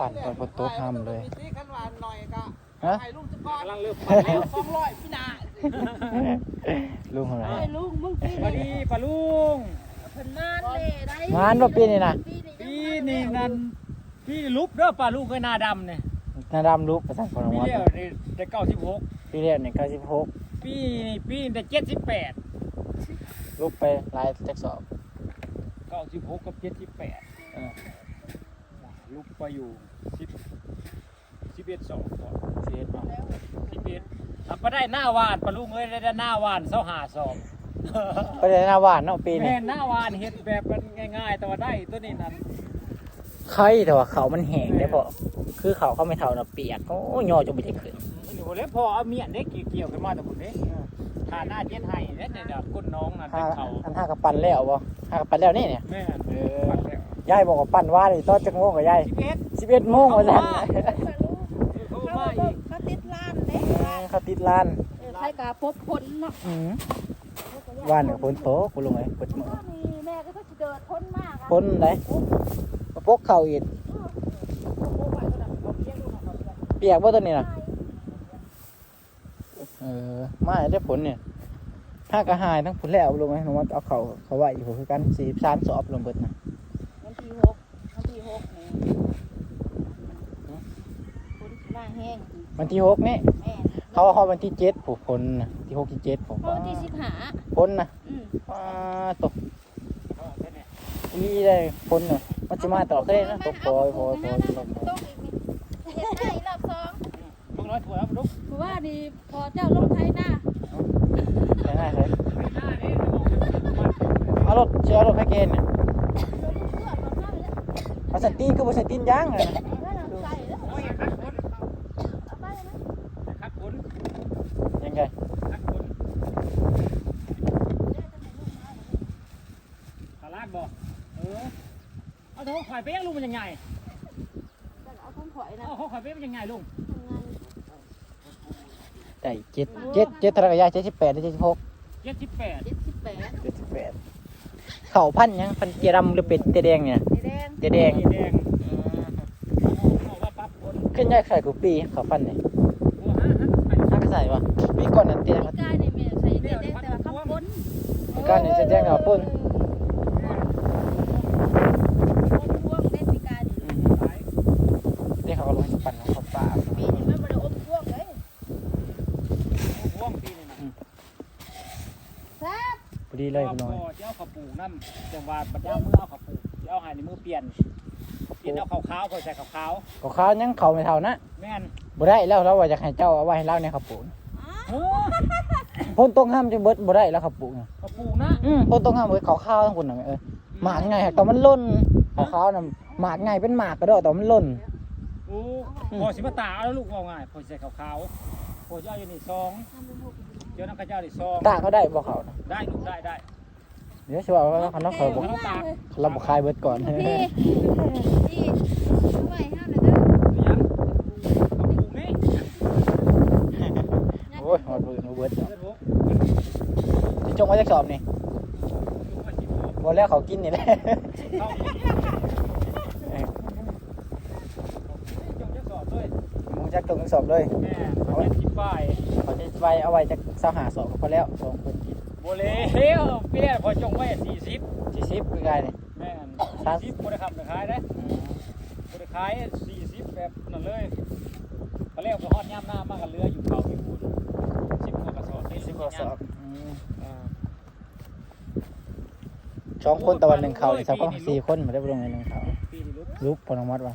ปั่นตอนฝนตกห้ามเลยมีที่ขันหวานหน่อยก็ฮะให้ลุงจะก้อนกำลังเริ่มมาแล้วสองร้อยพี่นาลุงอะไรไอ้ลุงมึงปีสวัสดีป้าลุงเพิ่นนานเลยได้งานว่าปีนี้นะปีนี้นั่นพี่ลุบเด้อป้าลุงเคยหน้าดำเนี่ยนาดำลุกประสานพลังปีวัดเดียวได้เก้าสิบหกปีเรียนเนี่ยเก้าสิบหกปีนี้ปีนี้ได้เจ็ดสิบแปดลุกไปหลายจักสอบเก้าสิบหกกับเจ็ดสิบแปดเออ ลุกไปอยู่สิบสิบเอ็ดสองก่อนเสียดเอาสิบเอ็ดทำไปได้หน้าวานป้าลุงเอ้ยได้หน้าวานเสาหาสองไปได้หน้าหวานเนาะปีนี้แม่นหน้าวานเห็ดแบบมันง่าย ๆ แต่ว่าได้ตัวนี้นั่นใครแต่ว่าเขามันแห้งได้พอคือเขาเขาไม่เท่าน่ะเปียกโอ้ยอจนไม่ได้ขึ้นอยู่แล้วพอเอาเมียนเด็กเกี่ยวกันมาแต่คนนี้ฐาหน้าเจ็ดไห้เนี่ยเนี่ยเดี๋ยวก้นน้องนั่นห้าเป็นเขาอันห้ากับปั่นแล้วบ่ห้ากับปั่นแล้วนี่เนี่ยแม่นเออปัดแล้ว ยายบอกว่าปั่นว่าเลยตอนจักโมงกับยายสิบเอ็ดสิบเอ็ดโมงว่าซั่นเขาเขามาอีกเขาติดล้านเด้เออเขาติดร้านเออใครกะพบผลเนาะอืมว่านกับฝนตกกูลงไงฝนนี่แม่ก็สิเดินพ้นมากฝนไหนมาปกเข่าอีกเปียกบ่ตัวนี้น่ะเออมาได้ผลเนี่ยถ้ากระหายทั้งผลแล้วลงไงน้องว่าเอาเขาเขาไว้อยู่คือกันสี่สามสอบลงเบิดนะ วันที่หกวันที่หกนี่คนมา แห้งวันที่หกนี่แม่เขาเอาวันที่เจ็ดผูกผลนะที่หกที่เจ็ดผมเพราะวันที่สิบหาผลนะอืมว้าตกนี่ได้ผลน่ะมันจะมาต่อเคยนะตกปล่อยปล่อยปล่อยลงตกอีกนี่เฮ็ดได้รอบสองมึงร้อยถั่วแล้วลุกเพราะว่านี่พอเจ้าลงไทยหน้าได้ไหมเลยไม่น่าเนี่ยเอารถเชื่อรถให้เกณฑ์เนี่ยโดนเพื่อนเราเข้าเลยเอาสตีนก็บ่สตีนย่างเลยนะ ว่าเราใส่แล้ว โอ้ยคักคน เอาไปเลยนะ คักคน ยังไง คักคนตลาดบอกเออเอาโถข่อยเป๊ะลุงมันยังไงเอาของข่อยนะเอาเขาข่อยเป๊ะมันยังไงลุงทำงานได้เจ็ดเจ็ดเจ็ดเท่าไหรกันยายเจ็ดสิบแปดหรือเจ็ดสิบหกเจ็ดสิบแปดเจ็ดสิบแปดเจ็ดสิบแปดเข่าพันยังพันเจดำหรือเป็ดเจแดงเนี่ยสีแดงเจแดงแดงเอาว่าปั๊บคนขึ้นยายใส่กูปีเข่าพันเนี่ยโอ้ฮะฮะไปถ้าก็ใส่ปะปีก่อนนั่นเตี้ยกายในเมียใส่แดงแต่ว่าข้าวปุ้นก้านเนี่ยจะแจ้งกับปุ้น พวงเล่นปีกายนี่ นี่เขาก็ลงปั่นของเขาป่า ปีนี้มันบ่ได้อมพวงเลย ว่องปีนี่นะ แซ่บ พอ ดีเลยคุณน้อยเจ้าข้าวปูน้ำจังหวัดบัดยามมือเอาข้าวปูเจ้าหายในมือเปลี่ยนเปลี่ยนเอาขาวขาวคอยใส่ขาวขาวก็เขายังเขาไม่เท่านะแม่นบ่ได้แล้วเราว่าจะให้เจ้าเอาไว้ให้เล่าในขับปูนโอ้พ่นต้องห้ามจะเบิดบ่ได้แล้วขับปูนข้าวปูนะอืมพ่นต้องห้ามเบิดเขาข้าวทั้งคนน่ะเออหมากไงแต่มันล่นเขาข้าวน่ะหมากไงเป็นหมากกระโดดแต่มันล่นโอ้พอสิมาตาแล้วลูกว่าง่ายพอใส่ขาวขาวพอเจ้าอยู่นี่ซอง เจ้านักเจ้านี่ซองตาเขาได้บ่เขาน่ะได้ลูกได้ได้เดี๋ยวชัวร์ว่าเขาต้องเขาบอกเขาตากเราบอกคายเบิดก่อนพี่พี่เอาไว้ห้ามเลยเด้อยังข้าวปูนี่โอ้ยหมดเบิดหมดเบิดเลือดหกจะจงไว้จักสอบนี่ลูกว่าสิบหกบ่แล้วเขากินนี่แหละเข้าจงจะสอบด้วยหมูจักจงจักสอบเลยแม่เขาเจ็ดสิบป้ายเขาจะ ไปเอาไว้จากเสาหาสอบก็พอแล้วสองคนกินโบเลวเปี้ยพอจงไว้สี่สิบที่สิบคือไงนี่แม่นสี่สิบคนได้ขับไปขายได้บริขายสี่สิบแบบนั่นเลยเขาเรียกว่าฮอดย่ำหน้ามากกันเรืออยู่เขาพี่บุญสิบกว่ากระสอบนี่สิบกว่าสอบอืมอ่าสองคนตะวันหนึ่งเขาเลยสามคนสี่คนมาได้ไปลงในหนึ่งเขาปีนี่ลุกลุกพอนุมัติว่า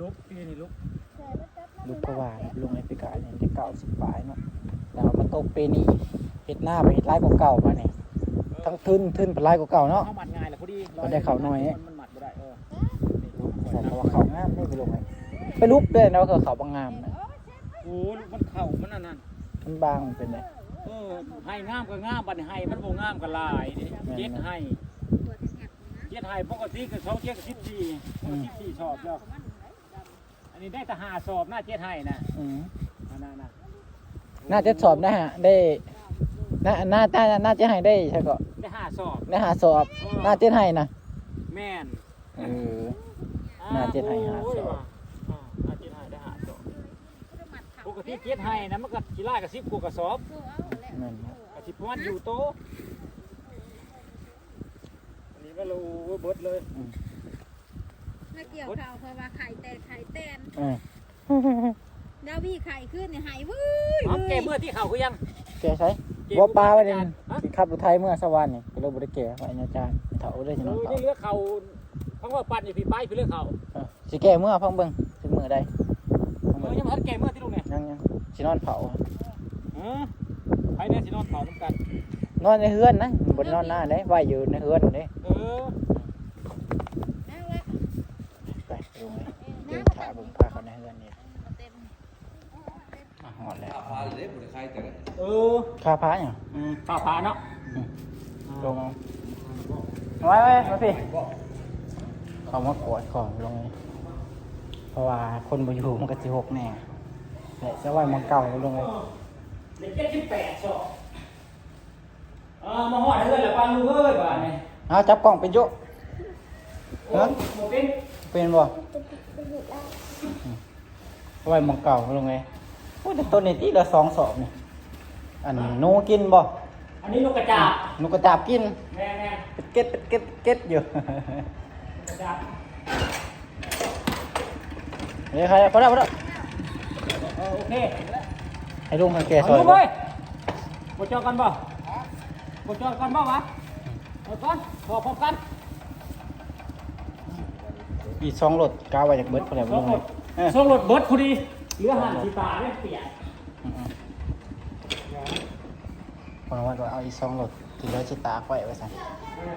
ลุกปีนี่ลุก ลุกก็ว่าลุงไอ้พิการเนี่ยที่เก่าสิบปลายเนาะแล้วมันตกปีนี้เห็ดหน้าไปเห็ดร้ายกว่าเก่ามาเนี่ยทั้งทึนทึนเป็นร้ายกว่าเก่าเนาะเข้าหมัดง่ายแหละพอดีมันได้เข้าหน่อยมันหมัดไม่ได้เออแต่เขาว่าเขางามไม่ไปลงไงไปลุกด้วยนะว่าเขาเขาบางงามนะโอ้ลูกมันเข่ามันนั่นนั่นมันบางมันเป็นไงเออให้งามก็งามบัดนี้ให้มันโบงามก็ลายนี่เจ็ดให้เจ็ดให้ปกติก็เขาเจ็ดกับสิบสี่สิบสี่สอบแล้ว อันนี้ได้แต่หาสอบหน้าเจ็ดให้นะอืมอันนั่นนะน่าจะสอบนะฮะได้น่าน่าน่าน่าจะให้ได้ใช่ก็ได้หาสอบได้หาสอบน่าจะให้นะแม่นเอออน่าเจ็ดให้หาโอ้ยสองว่ะอ่าน่าเจ็ดให้ได้หาสองก็จะมัดเขาปกติเจ็ดให้นะมันก็กีฬากระซิบกูกระสอบโซ่เอาแล้วนั่นนะกระซิบมันอยู่โตะอันนี้ก็รู้เบิดเลย ถ้าเกี่ยวเขาเพราะว่าไข่แตนไข่แตนเออดาวพี่ไข่ขึ้นเนี่ยหายวุ้ยเอาแก้เมื่อที่เขาคือยังแกใช้บ่ปลาไว้นี่สิขับรถไทยเมื่อสวรรค์นี่ก็เลยบ่ได้แก่ไว้อาจารย์เฒ่าได้เอจังอเนาะนี่เลือกเขาเพราะว่าปั่นอยู่พี่ไปพี่เลือกเขาเออสิแก่เมื่อพังเบิ่งสิมื้อใดพังเอเบิ่องยังมาทันแก้เมื่อที่ลุงเนี่ยยังยังสินอนเผาเออไปเนี่ยสินอนเผาน้ำกันนอนในเฮือนนะบ่ได้นอนหน้าเด้ไว้อยู่ในเฮือนเด้เออ นั่งละ ไปดูไหมเดินขาเบิ่งพาเขาในเฮือนนี่เต็มอะฮอดแล้วพาเลยบุรีใครแต่ละเออค่าพระหยังอืมข้าวผาเนาะลงเอาไว้ไว้มาสิเขามากวดของลงเลยเพราะว่าคนบ่อยู่มันก็สิหกแน่แต่จะไว้มันเก่าลงเลยเด็กเจ็ดสิบแปดสองเออมาหอดเฮ้ยละปันลูกเอ้ยบ้านนี่เอาจับกล้องเป็นโยะโอ้ยโมเป็น เป็นบ่ไว้มันเก่าลงเลยโอ้ยแต่ต้นนี้ที่ละสองสอบนี่อันหนูกินบ่อันนี้ลูกกระจาบหนูกระจาบกินแม่แม่เป็ดเก็ดเป็ดเก็ดเป็ดเก็ดอยู่ลูกกระจาบเฮ้ยใครพอแล้วพอแล้วเออโอเคให้ลุงให้แกเอาซอยลูกเอ้ยบจอกันบ่บจอกันบ่วะเอาก่อนบอกพร้อมกัน อีกสองรถกาวไว้จากเบิดพอแล้วส่ลุงงรเลยถเออ ส่งรถเบิร์ดพอดีเหลือหันสีตาเนี่ยเปียกอืมๆคนว่าก็เอาอีกสองรถที่เราจะตากไว้ไว้สั่น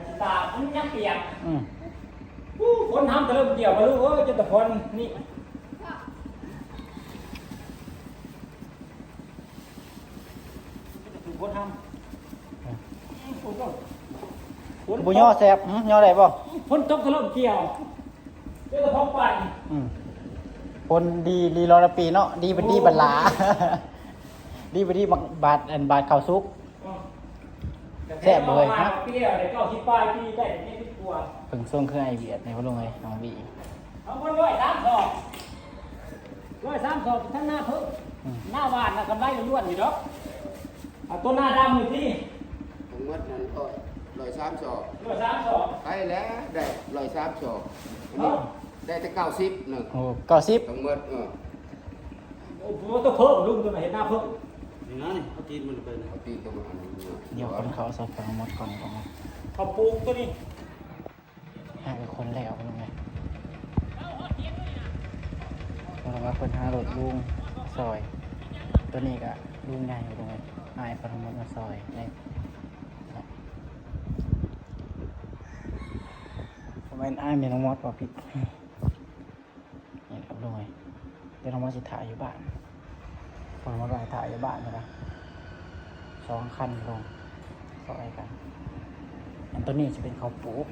สีตามันยังเปียกอืมอู้คนทำก็เริ่มเกี่ยวมาลูกเอ้ยจะแต่คนนี่จะถึงคนทำคนก็คนบุย่อแซบหึย่อได้บ่คนตกก็เริ่มเกี่ยว เจ้าท้องปั่นอืมคนดีดีรอละปีเนาะดีเป็นดีบัดหลา ดีเป็นดีบักบาดอันบาดข้าวซุก แซ่บเลยคครัรับบปีเดียวเดี๋ยวเก้าสิบปลายปีได้ไม่ติดกลัวเพิ่งส่งเครื่องไอเวียดในพะลุงเลยน้องบีเอาคนร้อยสามสอบร้อยสามสอบทั้งหน้าเพิ่งหน้าหวานนะกำไรล้วนๆอยู่ดอกเอาตัวหน้าดำอยู่ที่ทั้งหมดนั้นก็ร้อยสามสอบร้อยสามสอบ ไปแล้วได้ร้อยสามสอบอันนี้ ได้แต่เก้าสิบหนึ่งโอ้เก้าสิบทั้งหมดเออโอ้โหต้องเพิ่มลุงตัวไหนเห็นหน้าเพิ่มนี่นะนี่เขาตีนมันไปนะเขาตีนตัวมันอันนี้เดี๋ยวคนเขาสอบฟังหมดก่อนก่อนเขาปลูกตัวนี้ห้าคนแล้วพะลุงเลยเราว่าคนห้ารถลุงซอย ตัวนี้ก็ลุงใหญ่พะลุงเลยนายปฐมมาซอยนี่ผมเป็นอ้ายเมียน้องมอสป่ะพี่นี่ครับลุงเลยเดี๋ยวน้องมอสจะถ่ายอยู่บ้านผมมาถ่ายถ่ายอยู่บ้านนะสองคันลงซอยกัน อันตัวนี้จะเป็นเขาวปลูก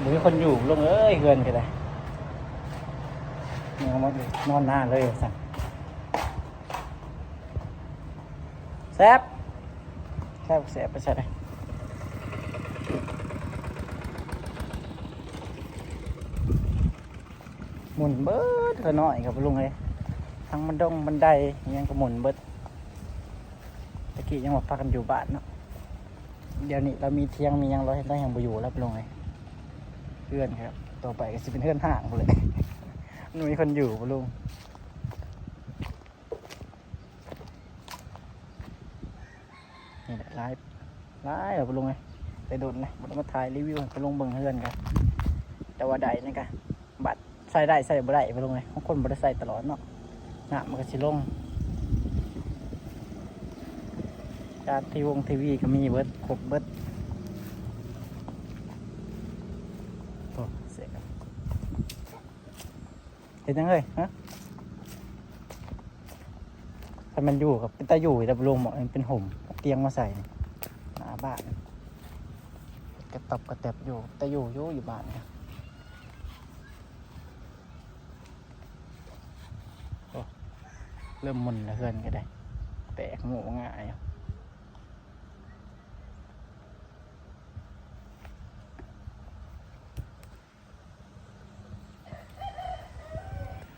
หรือคนอยู่ลงเอ้ยเฮือนกันเลยนี่เขามานอนหน้าเลยสั่งแซบแซบแซบไปใช่ไหม หมุนเบิดก็น้อยครับลุงเลยทั้งบันดงบันไดยังก็หมุนเบิดตะกี้ยังมาพักกันอยู่บ้านเนาะเดี๋ยวนี้เรามีเที่ยงมียังเราเห็นได้ยังบ่อยู่แล้วไปลงเลยเพื่อนครับ ต่อไปก็สิเป็นเพื่อนห่างไปเลยมันมีคนอยู่ลุงนี่แหละไลฟ์ไลฟ์เหรอลุงเลยไปโดนเลยมันมาถ่ายรีวิวให้ปลุงเบิ่งเพื่อนกันแต่ว่าใดนี่กันบัตร ใส่ได้ใส่บ่ได้ไปลงเลยบางคนบ่ได้ใส่ตลอดเนาะหน้ามันก็สิลงจากทีวงทีวีก็มีเบิดครบเบิดโอ้เสียครับเห็นยังเลยฮะถ้ามันอยู่กับเป็นตาอยู่แต่ลงหมอกมันเป็นห่มเตียงมาใส่หน้าบ้านกระตบกระแตบอยู่แต่อยู่อยู่อยู่บ้านเนี่ย เริ่มมุนแล้วเพื่อนก็ได้ แตกหมูง่าย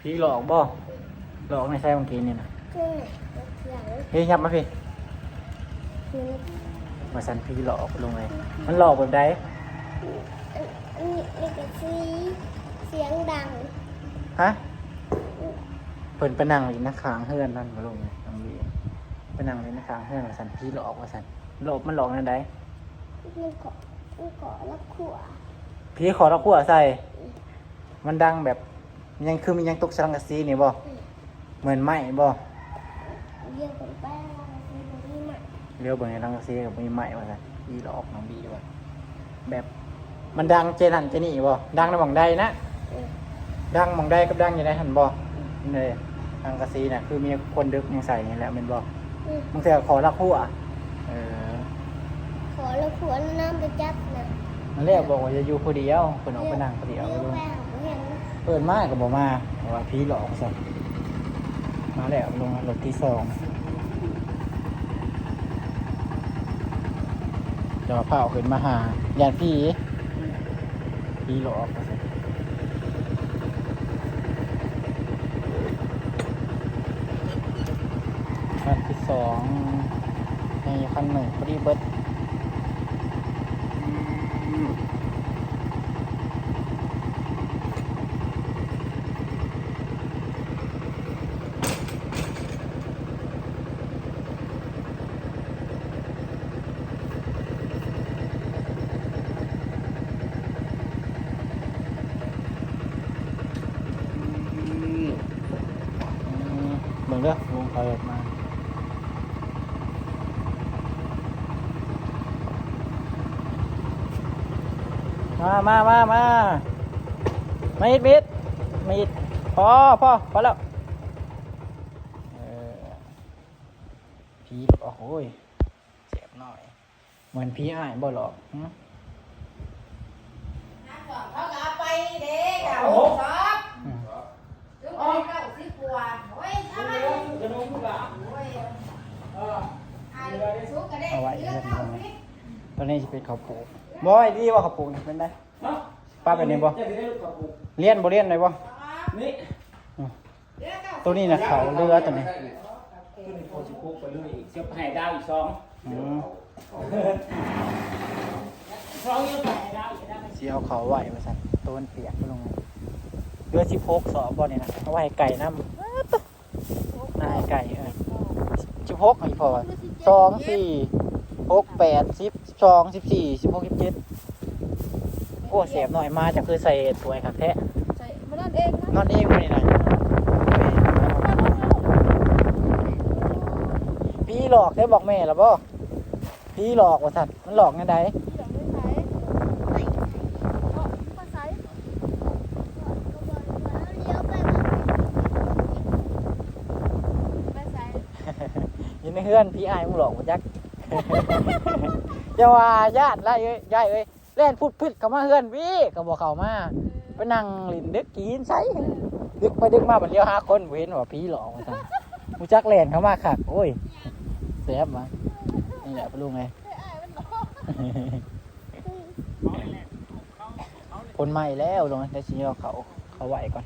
พี่หลอกบ่หลอกในไส้บางทีนี่นะเฮ้ยยับมาพี่มาสันพี่หลอกลงเลย มันหลอกแบบใดนี่นี่ก็สีเสียงดัง ฮะ เพิ่นไปนั่งอยู่ในขางเฮือนนั่นมาลงเลยน้องบีไปนั่งอยู่ในขางเฮือนมาสันพี่หลอกมาสันหลอกมันหลอกในใดมันเกาะมันเกาะแล้วขัวพี่ขอตะกั่วใส่ มันดังแบบยังคือมันยังตกสังกะสีนี่บ่เหมือนไม้บ่เรียกเป็นแป้งสีแบบนี้มาเรียวเบิ่งในสังกะสีกับมีไม้ว่าซั่นพี่หลอกน้องบีว่าแบบมันดังเจนันเจนี่บ่ดังในหม่องใดนะดังหมองได้กับดังอยู่ในหันบ่นี่เลย ทางกระซีน่ะคือมีคนดึกยังใส่นี่แหละแมันบ่อืมมึงเสียขอรักผู้อะเออขอแล้วขัวน้ำไปจับนะมันเรียกบอกว่าจะอยู่ผู้เดียวเพิ่นออกไปนั่งผู้เดียวเรียกลุงแป้งเห็นเปิดมาก็บ่มาเพราะว่าผีหลอกซะมาแล้วลงรถที่สองจะมาพาเอาขึ้นมาหาญาติพี่ผีหลอกว่าซั่น คันที่สองในคันหนึ่งพอดีเบิดอืมเหมือนเด้อวงไฟออก มามามามามามาอิดมิดมาอิดพอพอพอแล้วเออผีโอ้โหยเจ็บหน่อย เหมือนผีอ้ายบ่หรอกหึเขาก็เอาไปเด็กอะชอบอืมลูกไปเก้าสิบกว่าโอ้ยทำไมโอ้ยเออไอ้สุกก็ได้เอาไว้เลืเรื่ออกงเข้านี้สิตอนนี้จะเป็นข้าวปลูกบ่ไอ้ดีว่าข้าวปลูกนี่เป็นไง ป้าเป็นไงบ่จะได้ลูกกระปุกเลี้ยนบ่เลี้ยนเลยบ่นี่เลือกเข้าตัวนี้นะเขาเรือตัวนี้ตัวนี้พอสิพุกไปเลยอีกเสียบให้ดาวอีกสองอืมสองยังให้ดาวอีกได้ไหมสิเอาเขาไหวมาสั่นตัวมันเปียกไปลงเลยเรือสิพกสอบบ่นี่นะเอาไว้ให้ไก่น้ำนายไก่เออสิพกอีกพอว่าสองสี่หกแปดสิบสองสิบสี่สิบหกสิบเจ็ด โอ้เสียบหน่อยมาจะคือใส่ถวยขักแท้ใส่มานั่นเองนะนอนเองวันนี้นะพี่หลอกได้บอกแม่แล้วบ่พี่หลอกว่าสัตว์มันหลอกไงไดอยู่ในเฮือนพี่อายมึงหลอกกูจักอย่าว่าญาติไล่เอ้ยยายเอ้ยเล่นพูดพืดเข้ามาเฮือนวีก็บอกเขามาไปนั่งลินดึกกินใส่ดึกไปดึกมาบัดเลี้ยวหาคนเว้นว่าพีหลอกมาสั่นมูจักแล่นเข้ามาคักโอ้ยแซ่บมานี่แหละพ่ลุงไงคนใหม่แล้วลงแต่สิเอาเขาเขาไหวก่อน